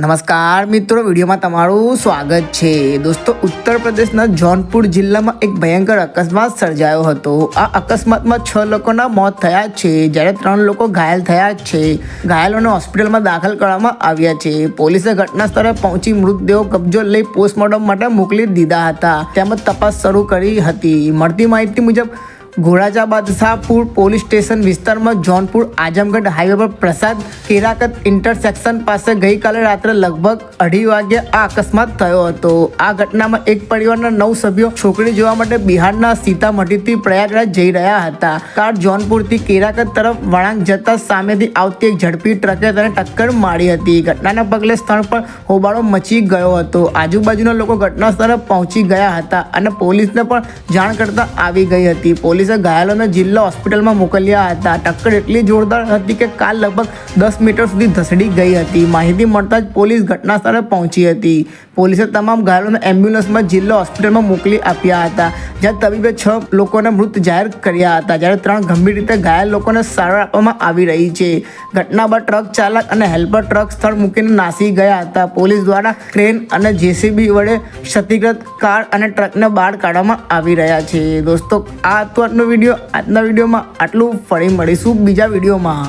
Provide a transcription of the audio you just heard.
નમસ્કાર મિત્રો, વિડીયોમાં તમારું સ્વાગત છે. દોસ્તો ઉત્તર પ્રદેશના જૌનપુર જિલ્લામાં એક ભયંકર અકસ્માત સર્જાયો હતો. આ અકસ્માતમાં છ લોકોના મોત થયા છે. જ્યારે ત્રણ લોકો ઘાયલ થયા છે. ઘાયલોને હોસ્પિટલમાં દાખલ કરવામાં આવ્યા છે. પોલીસે ઘટના સ્થળે પહોંચી મૃતદેહો કબજો લઈ પોસ્ટમોર્ટમ માટે મોકલી દીધા હતા. તેમજ તપાસ શરૂ કરી હતી. મળતી માહિતી મુજબ ઘોડાચા શાહપુર પોલીસ સ્ટેશન વિસ્તારમાં જૌનપુર આઝમગઢ હાઈવે પર પ્રસાદ કેરાકત ઇન્ટરસેક્શન પાસે ગઈકાલે રાત્રે લગભગ અઢી વાગ્યે આ અકસ્માત થયો હતો. આ ઘટનામાં એક પરિવારના નવ સભ્યો છોકરી જોવા માટે બિહારના સીતામઢીથી પ્રયાગરાજ જઈ રહ્યા હતા. કાર જૌનપુરથી કેરાકત તરફ વળાંક જતા સામેથી આવતી એક ઝડપી ટ્રકે તેને ટક્કર મારી હતી. ઘટનાના પગલે સ્થળ પર હોબાળો મચી ગયો હતો. આજુબાજુના લોકો ઘટના સ્થળે પહોંચી ગયા હતા અને પોલીસને પણ જાણ કરતા આવી ગઈ હતી. પોલીસે ઘાયલોને જિલ્લા હોસ્પિટલમાં મોકલ્યા હતા. ટક્કર એટલી જોરદાર હતી કે કાર લગભગ દસ મીટર સુધી ધસડી ગઈ હતી. માહિતી મળતા જ પોલીસ ઘટના સ્થળે પહોંચી હતી. પોલીસે તમામ ઘાયલોને એમ્બ્યુલન્સમાં જિલ્લા હોસ્પિટલમાં મોકલી આપ્યા હતા, જ્યાં તબીબે છ લોકોને મૃત જાહેર કર્યા હતા, જ્યારે ત્રણ ગંભીર રીતે ઘાયલ લોકોને સારવાર આપવામાં આવી રહી છે. ઘટના બાદ ટ્રક ચાલક અને હેલ્પર ટ્રક સ્થળ મૂકીને નાસી ગયા હતા. પોલીસ દ્વારા ક્રેન અને જેસીબી વડે ક્ષતિગ્રસ્ત કાર અને ટ્રકને બહાર કાઢવામાં આવી રહ્યા છે. દોસ્તો, આ હતો આજનો વીડિયો. આજના વિડીયોમાં આટલું. ફરી મળીશું બીજા વિડીયોમાં.